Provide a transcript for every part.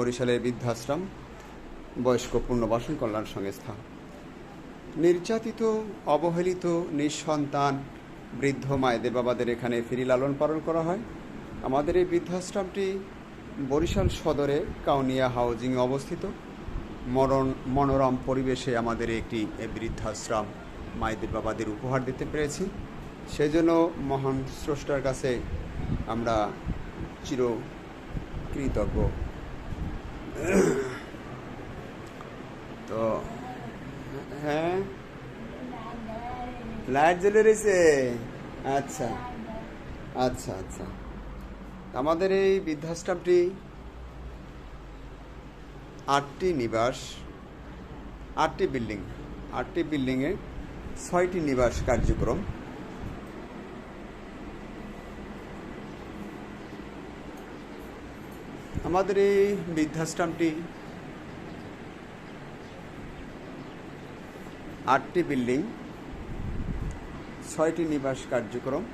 বরিশালের বৃদ্ধাশ্রম, বয়স্ক পুনর্বাসন কল্যাণ সংস্থা। নির্যাতিত, অবহেলিত, নিঃসন্তান বৃদ্ধ মায়েদের বাবাদের এখানে ফিরি লালন পালন করা হয়। আমাদের এই বৃদ্ধাশ্রমটি বরিশাল সদরে কাউনিয়া হাউজিংয়ে অবস্থিত। মরণ, মনোরম পরিবেশে আমাদের একটি বৃদ্ধাশ্রম মায়েদের বাবাদের উপহার দিতে পেরেছি। সেজন্য মহান স্রষ্টার কাছে আমরা চির কৃতজ্ঞ তো হ্যাঁ? লাইট জ্বলে রয়েছে? আচ্ছা আচ্ছা আচ্ছা। আমাদের এই বৃদ্ধাশ্রমটি আটটি নিবাস, আটটি বিল্ডিং, আটটি বিল্ডিংয়ে ছয়টি নিবাস কার্যক্রম। আমাদের এই বৃদ্ধাশ্রমটি আটটি বিল্ডিং, ছয়টি নিবাস কার্যক্রম,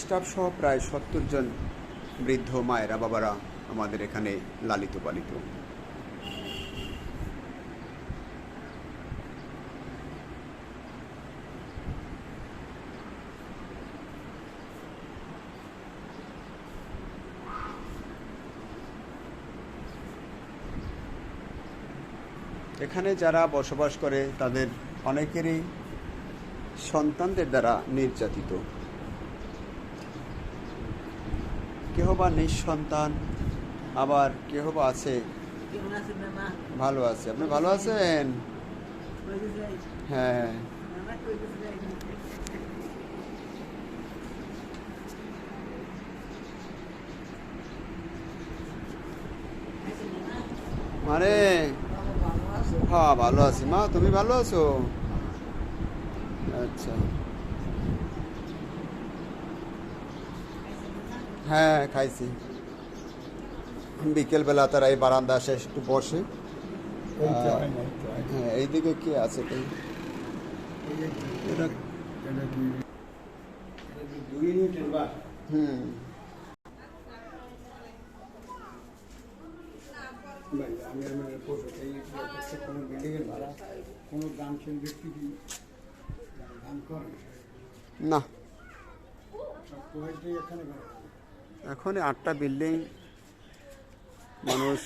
স্টাফ সহ প্রায় সত্তর জন বৃদ্ধ মায়েরা বাবারা আমাদের এখানে লালিত পালিত এখানে যারা বসবাস করে তাদের অনেকেরই সন্তানদের দ্বারা নির্যাতিত। কেহ বা নিঃসন্তান আবার কেহ বা আছে ভালো আছে। আপনি ভালো আছেন? হ্যাঁ যাই মানে হ্যাঁ ভালো আছি। মা তুমি ভালো আছো? আচ্ছা। হ্যাঁ খাইছি। বিকেলবেলা তারা এই বারান্দা আসে একটু বসে। হ্যাঁ এইদিকে কি আছে তো হুম। আমি আমার এই কোনো বিল্ডিংয়ের ভাড়া কোনো দানশীল ব্যক্তি কি দান করে? না। এখানে আটটা বিল্ডিং মানুষ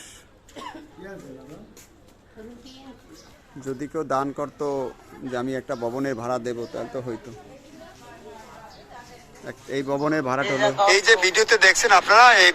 যদি কেউ দান করতো যে আমি একটা ভবনের ভাড়া দেবো তাহলে তো হইতো। এক- এই ভবনের ভাড়াটা হলো এই যে ভিডিওতে দেখছেন আপনারা এই